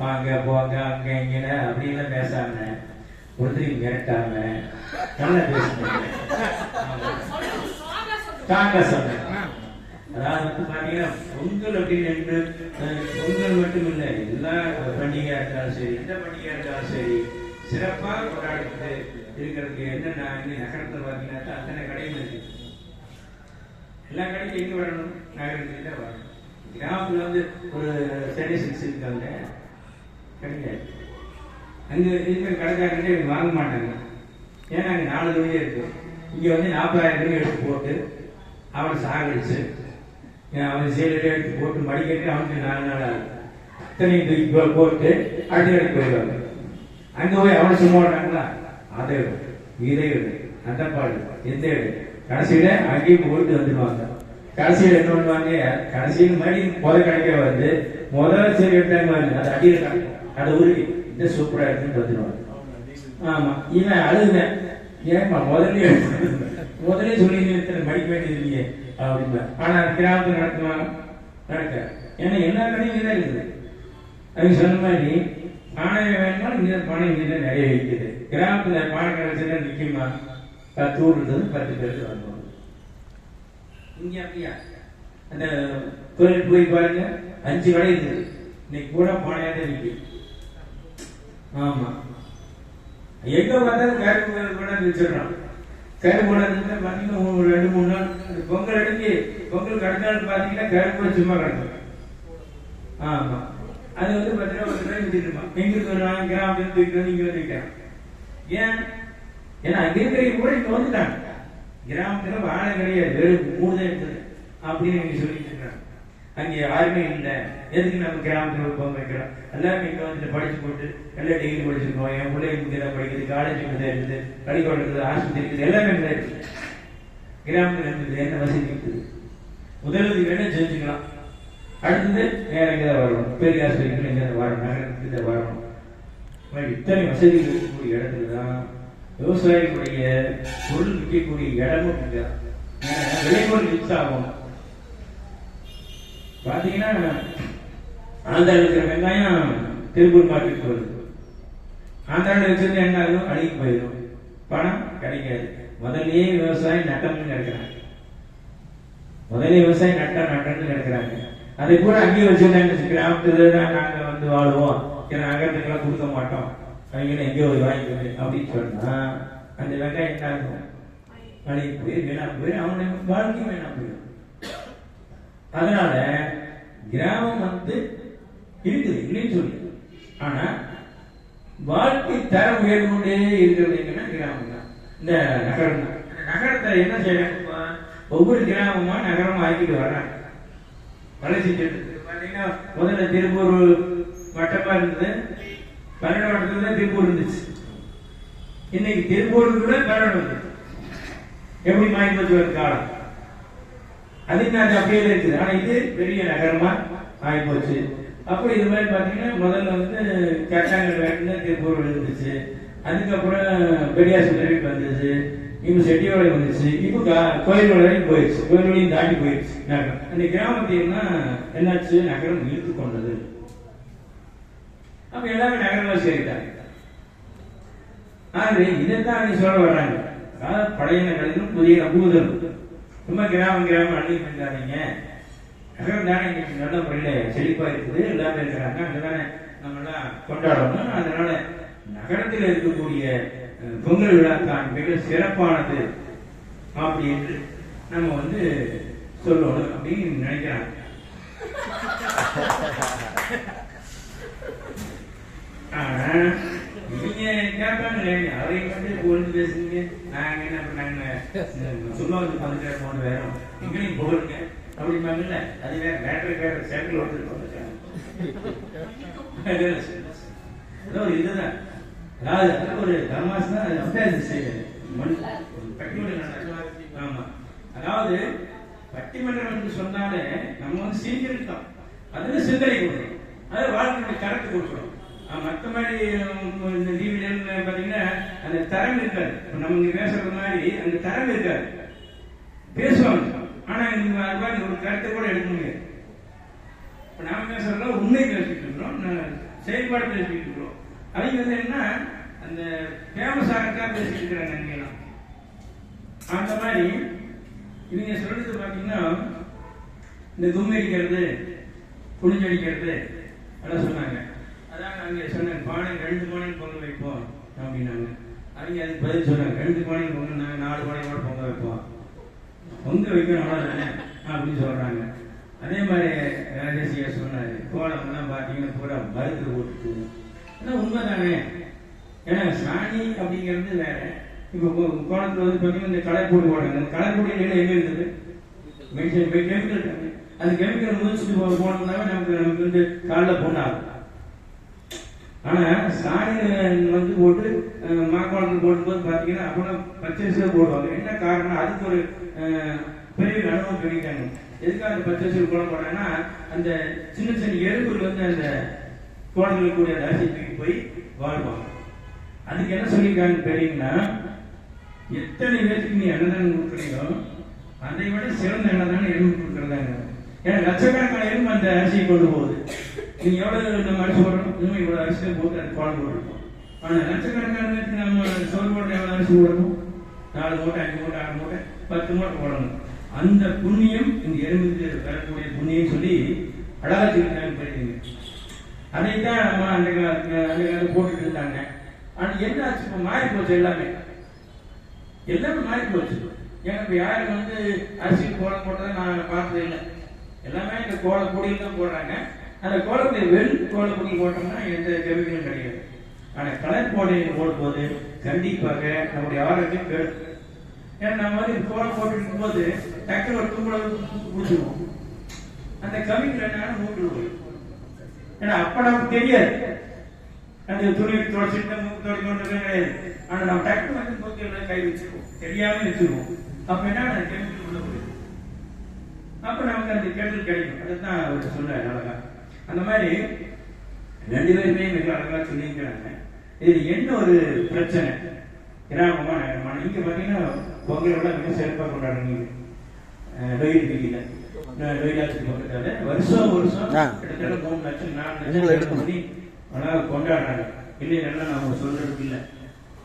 வாங்க போங்க அங்க இங்கன்னு அப்படின்லாம் பேசாம ஒருத்தரையும் மிரட்டாம நல்லா பேசுனீங்க தாங்க சொன்னேன். அதாவது வந்து பாத்தீங்கன்னா பொங்கல் அப்படின்னு பொங்கல் மட்டும் இல்லை எல்லா பண்டிகையா இருந்தாலும் சரி எந்த பண்டிகையா இருந்தாலும் சரி சிறப்பாக கொண்டாடிட்டு இருக்கிறதுக்கு என்னென்ன இங்க நகரத்தில் பார்த்தீங்கன்னா அத்தனை கடையும் இருக்கு. எல்லா கடையும் எங்க வரணும்? நகரத்துக்கு தான் வரணும். கிராமத்தில் வந்து ஒரு சென்னை இருக்காங்க கிடைக்காது அங்கே இருக்கிற கடைக்காரங்களே வாங்க மாட்டாங்க. ஏன்னா அங்கே நாலு ரூபாயே இருக்கு. இங்கே வந்து நாற்பதாயிரம் ரூபாய் எடுத்து போட்டு அவனை சாகடிச்சு அவன் சேலரி எடுத்து போட்டு மடிக்கட்டு அவனுக்கு நாலு நாள் ஆகும் இத்தனை தூக்கி போட்டு அடுத்த போயிடுவாங்க. அங்கே போய் அவனை சும்மா விடுறாங்களா? அதை விடு, இதை. அந்த பாடு. எந்த கடைசியில் கடைசியில அங்கேயும் போயிட்டு வந்துடுவாங்க. கடைசியில் என்ன பண்ணுவாங்க? கடைசியில் மாதிரி முத கடைக்கே வந்து முதல் சரி எடுத்தாங்க அது அடியில் அதை ஊருக்கு இந்த சூப்பராக இருக்குன்னு வந்துடுவாங்க. ஆமா இவன் அழுகுவேன் ஏன்பா முதல்ல எடுத்து முதல்ல சொல்லி இத்தனை மடிக்க வேண்டியது இல்லையே அப்படின்னா ஆனா கிராமத்தில் நடக்குமா? நடக்க ஏன்னா எல்லா கடையும் தான் இருக்குது. அதுக்கு சொன்ன மாதிரி பானை வேணும்னாலும் இங்கே பானை இங்கே தான் நிறைய இருக்குது கிராமத்தில் பானை கடைசியில் நிற்குமா பத்து ஊர் இருந்தது பத்து பேருக்கு வருவாங்க இங்க அப்படியா? அந்த கோயில் போய் பாருங்க. அஞ்சு கடை இருக்குது. இன்னைக்கு கூட பானையா தான் ஆமா. எங்க பார்த்தாலும் கருப்பு கோயில் கூட வச்சிடறான் கருப்பு கூட பாத்தீங்கன்னா ஒரு ரெண்டு மூணு நாள் பொங்கல் அடிஞ்சு பொங்கல் அடுத்த நாள் பாத்தீங்கன்னா கருப்பு சும்மா கிடக்கும். ஆமா. அது வந்து பாத்தீங்கன்னா ஒரு ரூபாய் வித்துட்டுமா எங்க இருக்கு கிராமத்துல தூக்கிட்டு வந்து இங்க வந்து விற்கிறான் ஏன்? ஏன்னா அங்க இருக்கிறவங்க கூட இங்க வந்துட்டாங்க. கிராமத்துல வாழை கிடையாது. வெறும் மூணு தான் இருக்குது அப்படின்னு நீங்க சொல்லிட்டு இருக்காங்க. அங்க யாருமே இல்லை. எதுக்கு நம்ம கிராமத்துல ஒரு வைக்கிறோம்? எல்லாருமே இங்க வந்து படிச்சு போட்டு எல்லா டிகிரி படிச்சிருக்கோம் என் பிள்ளை இங்க தான் படிக்குது காலேஜ் இங்க தான் இருக்குது பள்ளிக்கூடம் இருக்குது ஆஸ்பத்திரி இருக்குது எல்லாமே இங்க இருக்குது. கிராமத்துல இருக்குது என்ன வசதி இருக்குது? முதலுதவி வேணா செஞ்சுக்கலாம். அடுத்தது வேற எங்கேயாவது வரணும்? பெரிய ஆஸ்பத்திரிகள் தான் வரணும்? நகரத்துக்கு தான் வரணும். மாதிரி இத்தனை வசதிகள் இருக்கக்கூடிய இடத்துல தான் விவசாயிகளுடைய பொருள் விற்கக்கூடிய இடமும் இங்க. விளைபொருள் மிக்ஸ் ஆகும் பாத்தீங்கன்னா ஆந்திராவில் இருக்கிற வெங்காயம் திருப்பூர் மார்க்கெட் வருது. ஆந்திராவில் வச்சிருந்து என்ன ஆகும் அழுகி போயிடும். பணம் கிடைக்காது. முதல்லயே விவசாயம் நட்டம்னு கிடைக்கிறாங்க முதல்ல விவசாயம் நட்டா நட்டம்னு கிடைக்கிறாங்க அதை கூட அங்கேயே வச்சிருந்தாங்க கிராமத்துல தான் நாங்க வந்து வாழ்வோம். ஏன்னா நகரத்துக்கெல்லாம் கொடுக்க மாட்டோம். அவங்க எங்கேயோ போய் வாங்கிக்கோங்க அப்படின்னு சொன்னால் அந்த வெங்காயம் என்ன ஆகும்? அழுகி போய் வீணா போய் அவனுக்கு வாழ்க்கையும் வீணா போயிடும். அதனால கிராமம் வந்து இருக்குது இல்லைன்னு சொல்லி ஆனா வாழ்க்கை தரம் உயர்ந்து கொண்டே இருக்கிறது கிராமம் தான். இந்த நகரம் தான். நகரத்தை என்ன செய்யறாங்க ஒவ்வொரு கிராமமா நகரமா ஆக்கிட்டு வர்றாங்க. வளர்ச்சி திட்டத்துக்கு பாத்தீங்கன்னா முதல்ல திருப்பூர் வட்டமா இருந்தது. பன்னெண்டு வட்டத்துல தான் திருப்பூர் இருந்துச்சு. இன்னைக்கு திருப்பூர் கூட பன்னெண்டு எப்படி மாறி காலம். அது அப்படியே இருக்குது. ஆனா இது பெரிய நகரமா ஆகி போச்சு. அப்போ இது மாதிரி பாத்தீங்கன்னா முதல்ல வந்து கட்டாங்கல் வேட்டில் திருப்பூர் இருந்துச்சு. அதுக்கப்புறம் பெரியாஸ்பத்திரி வந்துச்சு இப்போ செட்டியோட வந்துச்சு. இப்போ கா- கோயில் வரைக்கும் போயிடுச்சு கோயில் வழியும் தாண்டி போயிடுச்சு நகரம். அந்த கிராமத்தையும் என்னாச்சு? நகரம் இழுத்து கொண்டது. அப்ப எல்லாமே நகரமா சேர்த்தாங்க ஆகவே இதைத்தான் நீ சொல்ல வர்றாங்க. அதாவது பழைய நகரிலும் புதிய நம்புதல். சும்மா கிராமம் கிராமம் அள்ளி பண்ணாதீங்க நகரம் தானே இன்னைக்கு நல்ல முறையில் செழிப்பா இருக்குது. எல்லாமே இருக்கிறாங்க. அங்கதானே நம்ம எல்லாம் கொண்டாடணும். அதனால நகரத்தில் இருக்கக்கூடிய பொங்கல் விழா தான் மிக சிறப்பானது அப்படி என்று நம்ம வந்து சொல்லணும் அப்படின்னு நினைக்கிறாங்க. ஆனா நீங்க கேட்பாங்களே அவரையும் வந்து புகழ்ந்து பேசுறீங்க நாங்க என்ன பண்ணாங்க சும்மா வந்து பந்துக்கிற போன வேறும் எங்களையும் புகழுங்க அப்படிம்பாங்கல்ல அது வேற மேட்டர் வேற சைக்கிள் ஓட்டு அதாவது இதுதான் அதாவது ஒரு தர்மாஸ் தான் அது செய்யுது. ஆமா அதாவது பட்டிமன்றம் என்று சொன்னாலே நம்ம வந்து சீக்கிரம் அதுல சிந்தனை கொடுக்கணும் அது வாழ்க்கையுடைய கரெக்ட் கொடுக்கணும் மற்ற மாதிரி இந்த டிவில பார்த்தீங்கன்னா அந்த தரம் இருக்காது. இப்போ நம்ம இங்க பேசுகிற மாதிரி அந்த தரம் இருக்காது. பேசுவாங்க. ஆனா இந்த மாதிரி ஒரு கருத்தை கூட எடுக்க முடியாது. இப்ப நாம என்ன உண்மை பேசிட்டு இருக்கிறோம். செயல்பாடு பேசிட்டு இருக்கிறோம். அவங்க வந்து என்ன அந்த ஃபேமஸ் ஆகத்தான் பேசிட்டு இருக்கிறாங்க அங்கெல்லாம் அந்த மாதிரி இவங்க சொல்றது பாத்தீங்கன்னா இந்த கும்மி அடிக்கிறது குளிஞ்சு அடிக்கிறது அதெல்லாம் சொன்னாங்க. அதான் அங்கே சொன்னேன் பானை ரெண்டு பானை பொங்கல் வைப்போம் அப்படின்னாங்க. அவங்க அதுக்கு பதில் சொன்னாங்க ரெண்டு பானை பொங்கல் நாங்க நாலு பானை கூட பொங்க வைப்போம். பொங்க வைக்கணும் தானே அப்படின்னு சொல்றாங்க. அதே மாதிரி ராஜேஷியா சொன்னார் கோலம்லாம் பார்த்தீங்கன்னா பூரா மருந்து போட்டு ஆனால் உண்மைதானே? ஏன்னா சாணி அப்படிங்கிறது வேற. இப்போ கோலத்தில் கோலத்துல வந்து பார்த்தீங்கன்னா இந்த கலர் பொடி போடுறாங்க. அந்த கலர் பொடி நிலை எங்கே இருந்தது மெடிசன் கெமிக்கல் அந்த கெமிக்கல் முடிச்சுட்டு போனோம்னாவே நமக்கு நமக்கு வந்து காலில் பொண்ணாகும் ஆனா சாணி வந்து போட்டு மாக்காளத்துக்கு போடும்போது பார்த்தீங்கன்னா அப்புறம் பச்சரிசியில் போடுவாங்க. என்ன காரணம் அதுக்கு ஒரு அஹ், பெரிய அனுபவம் பண்ணிட்டாங்க. எதுக்காக அந்த பச்சரிசியில் போட போறாங்கன்னா அந்த சின்ன சின்ன எறும்புகள் வந்து அந்த கோலத்தில் கூடிய அந்த அரிசி தூக்கி போய் வாழ்வாங்க அதுக்கு என்ன சொல்லியிருக்காங்க தெரியுங்கன்னா எத்தனை பேருக்கு நீ அன்னதானம் கொடுக்குறீங்களோ அதை விட சிறந்த அன்னதானம் எறும்பு கொடுக்குறதாங்க. ஏன்னா லட்சக்கணக்கான எறும்பு அந்த அரிசியை கொண்டு போகுது. நீங்க எவ்வளவு நம்ம அரிசி போடுறோம் இன்னும் இவ்வளவு அரிசியை போட்டு அது பால் போட்டுருக்கோம் ஆனா லட்சக்கணக்கான நம்ம சோறு போட்டு எவ்வளவு அரிசி போடணும்? நாலு மூட்டை அஞ்சு மூட்டை ஆறு மூட்டை பத்து மூட்டை போடணும். அந்த புண்ணியம் இந்த எறும்புக்கு வரக்கூடிய புண்ணியம் சொல்லி அழகா சொல்லிட்டாங்க அதைத்தான் நம்ம அந்த காலத்துல அந்த காலத்துல போட்டுட்டு இருந்தாங்க. ஆனா என்ன ஆச்சு? இப்போ மாறி போச்சு எல்லாமே. எல்லாமே மாறி போச்சு. ஏன்னா இப்ப யாரும் வந்து அரிசி கோலம் போட்டதை நான் பார்த்தது இல்லை. எல்லாமே இந்த கோல பொடியில் தான் போடுறாங்க. அந்த கோலத்தை வெள் கோல பொடி போட்டோம்னா எந்த கெமிக்கலும் கிடையாது. ஆனால் கலர் போடையில் போடும்போது கண்டிப்பாக நம்முடைய ஆரோக்கியம் கெடும். ஏன்னா நம்ம வந்து கோலம் போட்டு இருக்கும்போது டக்குனு ஒரு தும்பளை பிடிச்சிருவோம் அந்த கவிஞர் என்னன்னா மூட்டு ஏன்னா அப்ப நமக்கு தெரியாது. அந்த துணி துடைச்சிட்டு மூக்கு துடைக்க கொண்டு கிடையாது. ஆனால் நம்ம டக்கு வந்து மூக்கில் கை வச்சிருவோம். தெரியாம வச்சிருவோம். அப்ப என்ன அந்த கெமிக்கல் உள்ள போயிடும். அப்ப நமக்கு அந்த கெடுதல் கிடைக்கும். அதுதான் அவர் சொன்னார் அழகா. அந்த மாதிரி ரெண்டு பேருமே மிக அழகா சொல்லியிருக்கிறாங்க. இது என்ன ஒரு பிரச்சனை? கிராமமா நகரமா இங்க பாத்தீங்கன்னா பொங்கல் விட மிக சிறப்பாக கொண்டாடுறீங்க. வெயில் வெயில வெயிலாத்துக்கு பக்கத்தால வருஷம் வருஷம். கிட்டத்தட்ட மூணு லட்சம் நாலு லட்சம். பண்ணி கொண்டாடுறாங்க. இல்லை எல்லாம் நம்ம சொல்றதுக்கு இல்லை.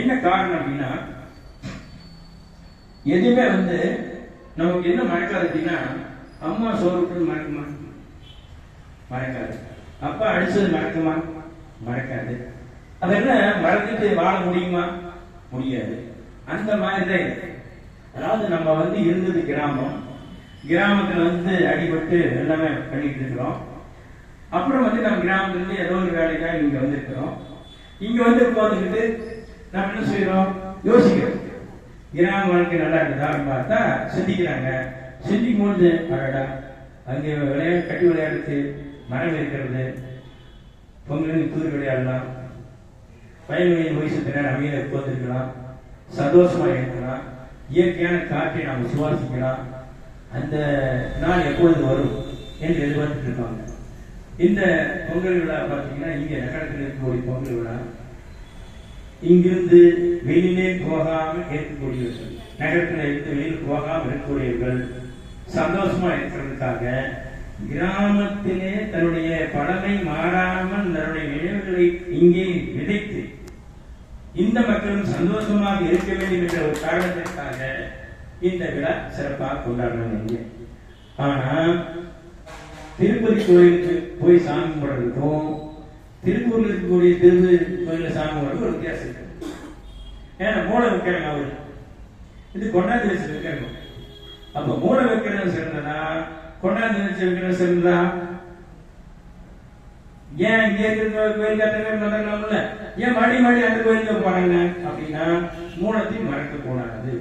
என்ன காரணம் அப்படின்னா எதுவுமே வந்து நமக்கு என்ன மறக்காது அப்படின்னா அம்மா சோறு மறக்குமா மறக்காது. அப்பா அடிச்சது மறக்குமா? மறக்காது. அது என்ன மறந்துட்டு வாழ முடியுமா? முடியாது. அந்த மாதிரி தான் அதாவது நம்ம வந்து இருந்தது கிராமம். கிராமத்துல வந்து அடிபட்டு எல்லாமே பண்ணிட்டு இருக்கிறோம். அப்புறம் வந்து நம்ம கிராமத்துல ஏதோ ஒரு வேலைக்காக இங்க வந்திருக்கிறோம். இங்க வந்து உட்காந்துக்கிட்டு நம்ம என்ன செய்யறோம் யோசிக்கிறோம். கிராம வாழ்க்கை நல்லா இருக்குதா பார்த்தா சிந்திக்கிறாங்க. சிந்திக்கும் போது அடடா அங்கே விளையாட்டு கட்டி விளையாடுறது மரம் இருக்கிறது. பொங்கலுக்கு தூர் விளையாடலாம். வயல்வெளியில் போய் சித்த நேரம் அமைதியாக உட்கார்ந்துருக்கலாம். சந்தோஷமாக இருக்கலாம். இயற்கையான காற்றை நாம் சுவாசிக்கலாம். அந்த நாள் எப்பொழுது வரும் என்று எதிர்பார்த்துட்டு இருப்பாங்க. இந்த பொங்கல் விழா பார்த்தீங்கன்னா இங்கே நகரத்தில் இருக்கக்கூடிய பொங்கல் விழா. இங்கிருந்து வெளியிலே போகாமல் இருக்கக்கூடியவர்கள் நகரத்தில் இருந்து வெளியில் போகாமல் இருக்கக்கூடியவர்கள் சந்தோஷமா இருக்கிறதுக்காக கிராமத்திலே தன்னுடைய பழமை மாறாமல் தன்னுடைய நினைவுகளை இங்கே விதைத்து இந்த மக்களும் சந்தோஷமாக இருக்க வேண்டும் என்ற ஒரு காரணத்திற்காக இந்த விழா சிறப்பாக கொண்டாடுறாங்க இங்கே. ஆனா திருப்பதி கோயிலுக்கு போய் சாமி கும்பிடுறதுக்கும் திருப்பூர்ல இருக்கக்கூடிய திருப்பதி கோயில சாமி கும்பிடுறது ஒரு வித்தியாசம் இருக்கு. ஏன்னா மூளை வைக்கிறாங்க அவரு. இது கொண்டாந்து வச்சு வைக்கிறாங்க அப்ப மூளை வைக்கிறது சிறந்ததா? கொண்டாந்து வச்சு ஏன் இங்க இருக்கிற கோயில் கட்டணம் நடக்கலாம்ல? ஏன் மடி மடி அந்த கோயிலுக்கு போறாங்க? அப்படின்னா மூலத்தை மறக்க கூடாது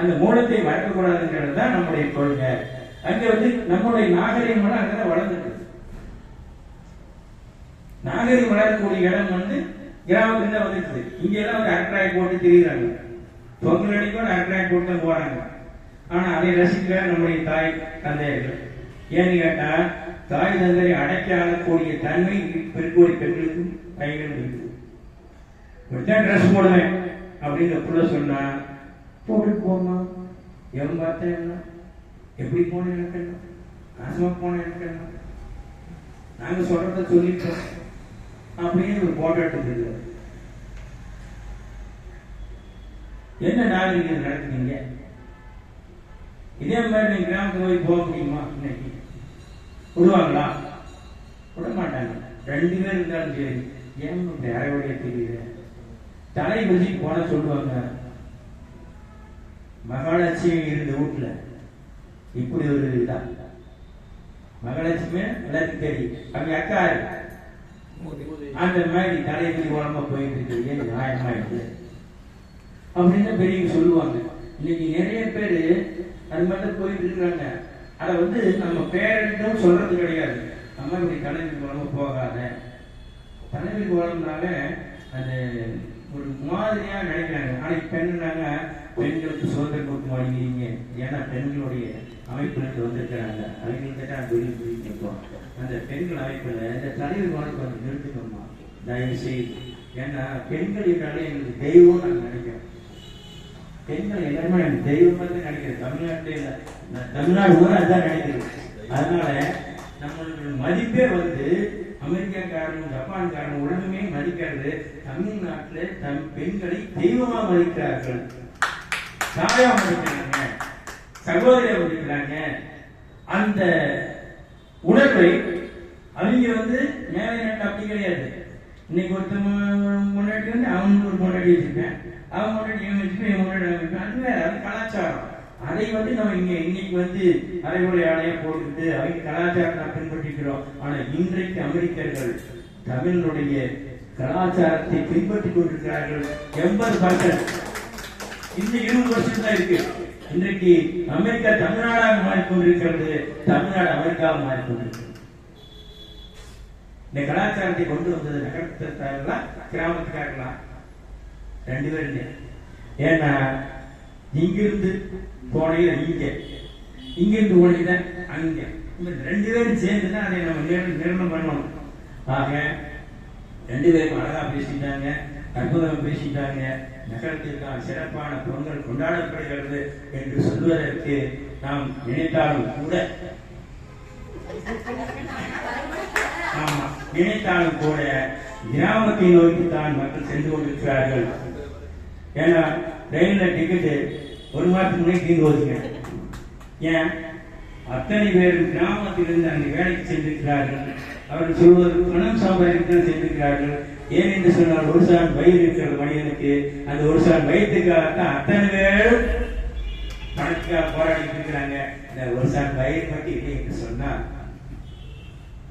அந்த மூலத்தை மறக்க கூடாதுங்கிறது தான் நம்முடைய கொள்கை. அங்க வந்து நம்முடைய நாகரிகம் கூட அங்கதான் வளர்ந்துட்டு நாகரிகம் வளரக்கூடிய இடம் வந்து கிராமத்துல தான் வந்துருக்குது இங்க எல்லாம் வந்து அரட்டாய் போட்டு திரியுறாங்க. பொங்கல் அடிக்கும் அரட்டாய் போட்டு போறாங்க. ஆனா அதை ரசிக்கிற நம்முடைய தாய் தந்தையர்கள். ஏன்னு கேட்டா தாய் தந்தை அடக்கி ஆளக்கூடிய தன்மை பெருக்கூடிய பெண்களுக்கும் கைகளும் இருக்குது. கொஞ்சம் ட்ரெஸ் போடுவேன் அப்படின்னு புள்ள சொன்னா போட்டுட்டு போமா எவன் பார்த்தா என்ன? எப்படி போன எனக்கு என்ன? நாசமா போன எனக்கு என்ன? நாங்க சொல்றத சொல்லிட்டோம் அப்படின்னு ஒரு போட்டோ எடுத்துருக்கு என்ன நாகரிகம் நடக்குறீங்க இதே மாதிரி நீங்க கிராமத்துக்கு போய் போக முடியுமா? இன்னைக்கு. விடுவாங்களா? விட மாட்டாங்க ரெண்டு பேர் இருந்தாலும் சரி. ஏன் இப்படி அரைவடைய தெரியுது? தலை வச்சு போன சொல்லுவாங்க. மகாலட்சுமி இருந்த வீட்டுல. இப்படி ஒரு இதா மகாலட்சுமி எல்லாத்துக்கும் தெரியும். அவங்க அக்கா. அந்த மாதிரி தலைவிதி உடம்பா போயிட்டு இருக்கு. ஏன் நியாயமா இருக்கு அப்படின்னு பெரியவங்க சொல்லுவாங்க. இன்னைக்கு நிறைய பேரு அது மட்டும் போயிட்டு இருக்காங்க அதை வந்து நம்ம பேரண்ட்டும் சொல்றது கிடையாது. அம்மா இப்படி தலைவி உடம்பு போகாத. தலைவி உடம்புனால அது ஒரு மாதிரியா நினைக்கிறாங்க. ஆனா இப்ப என்னன்னாங்க? பெண்களுக்கு சுதந்திரம் கொடுக்க மாட்டேங்கிறீங்க ஏன்னா பெண்களுடைய அமைப்புகளுக்கு வந்திருக்கிறாங்க. அவங்களுக்கு தான் வெளியே பிடிக்கும் அந்த பெண்கள் அமைப்புல இந்த தலைவர் வாழ்க்கை வந்து நிறுத்துக்கணுமா? தயவு செய்து ஏன்னா பெண்கள் என்றாலே எங்களுக்கு தெய்வம் நாங்கள் நினைக்கிறோம். பெண்கள் எல்லாருமே தெய்வம் மாதிரி நினைக்கிறேன் தமிழ்நாட்டில் இல்லை தமிழ்நாடு கூட அதுதான் நினைக்கிறது. அதனால நம்மளுடைய மதிப்பே வந்து அமெரிக்காக்காரன் ஜப்பான்காரன் உலகமே மதிக்கிறது. தமிழ்நாட்டில் தம் பெண்களை தெய்வமா மதிக்கிறார்கள். தாயா மதிக்கிறாங்க. சகோதரியா மதிக்கிறாங்க. அந்த உணர்வை அவங்க வந்து மேலே நாட்டு அப்படி கிடையாது. இன்னைக்கு ஒருத்தன் முன்னாடி வந்து அவனுக்கு ஒரு முன்னாடி வச்சிருக்கேன். அவன் முன்னாடி இவன் வச்சுட்டு இவன் அது வேற அது கலாச்சாரம். அதை வந்து நம்ம இங்க இன்னைக்கு வந்து அரைகுறை ஆடையை போட்டுக்கிட்டு அவங்க கலாச்சாரத்தை பின்பற்றிக்கிறோம். ஆனா இன்றைக்கு அமெரிக்கர்கள் தமிழனுடைய கலாச்சாரத்தை பின்பற்றி கொண்டிருக்கிறார்கள் எண்பது பர்சன்ட் இன்னும் இருபது வருஷம் தான் இருக்கு. இன்றைக்கு அமெரிக்கா தமிழ்நாடாக மாறிக்கொண்டிருக்கிறது தமிழ்நாடு அமெரிக்காவாக மாறிக்கொண்டிருக்கிறது. இந்த கலாச்சாரத்தை கொண்டு வந்தது நகரத்தார்களா கிராமத்துக்காரர்களா ரெண்டு பேருமே ஏன்னா இங்கிருந்து போனீங்க இங்க. இங்கிருந்து போனீங்க அங்க. இந்த ரெண்டு பேரும் சேர்ந்து தான் அதை நம்ம நிர்ணயம் பண்ணணும். ஆக ரெண்டு பேரும் அழகா பேசிட்டாங்க அற்புதமா பேசிட்டாங்க. நகரத்திற்கான சிறப்பான பொங்கல் கொண்டாடப்படுகிறது என்று சொல்வதற்கு நாம் நினைத்தாலும் கூட. ஆமா நினைத்தாலும் கூட கிராமத்தை நோக்கி தான் மக்கள் சென்று கொண்டிருக்கிறார்கள். ஏன்னா ரயில்ல டிக்கெட்டு ஒரு மாதத்துக்கு முன்னாடி தீர்ந்து போச்சுங்க. ஏன்? அத்தனை பேர் கிராமத்திலிருந்து அங்கே வேலைக்கு சென்றிருக்கிறார்கள். அவர்கள் சொல்வது பணம் சம்பாதிக்க சென்றிருக்கிறார்கள். ஏன் என்று சொன்னால் ஒரு சார் வயிறு இருக்கிற மனிதனுக்கு அந்த ஒரு சார் வயிற்றுக்காகத்தான் அத்தனை பேரும் பணத்துக்காக போராடிட்டு இருக்கிறாங்க. இந்த ஒரு சார் வயிறு மட்டும் இல்லை என்று சொன்னால்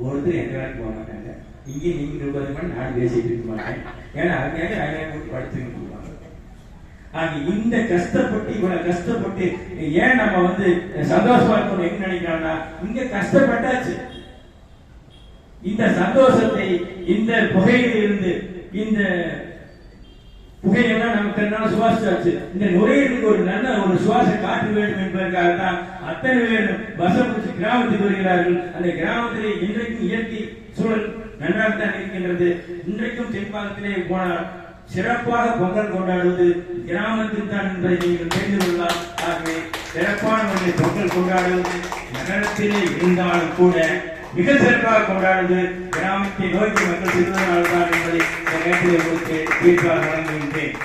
ஒருத்தர் எந்த வேலைக்கு போக மாட்டாங்க. இங்கே நீங்க இருபது மணி நான் பேசிட்டு இருக்க மாட்டேன். ஏன்னா அவங்க அவங்க கூட்டி படுத்துக்கிட்டு இந்த கஷ்டப்பட்டு இவ்வளவு கஷ்டப்பட்டு ஏன் நம்ம வந்து சந்தோஷமா இருக்கணும்? எங்க நினைக்கிறோம்னா இங்க கஷ்டப்பட்டாச்சு. இந்த சந்தோஷத்தை இந்த புகையிலிருந்து இந்த புகையெல்லாம் நமக்கு என்னால சுவாசிச்சாச்சு. இந்த நுரையீரலுக்கு ஒரு நல்ல ஒரு சுவாச காற்று வேண்டும் என்பதற்காக தான் அத்தனை பேரும் பஸ்ஸை பிடிச்சி கிராமத்துக்கு வருகிறார்கள். அந்த கிராமத்திலே இன்றைக்கும் இயற்கை சூழல் நன்றாக தான் இருக்கின்றது. இன்றைக்கும் தென்பாகத்திலே போனால் சிறப்பாக பொங்கல் கொண்டாடுவது கிராமத்தில் தான் என்பதை நீங்கள் தெரிந்து கொள்ளலாம். ஆகவே சிறப்பான முறையில் பொங்கல் கொண்டாடுவது நகரத்திலே இருந்தாலும் கூட மிக சிறப்பாக கொண்டாடுவது கிராமத்தை நோக்கி மக்கள் செல்வதனால்தான் என்பதை இந்த நேரத்தில் உங்களுக்கு தீர்ப்பாக வழங்குகின்றேன்.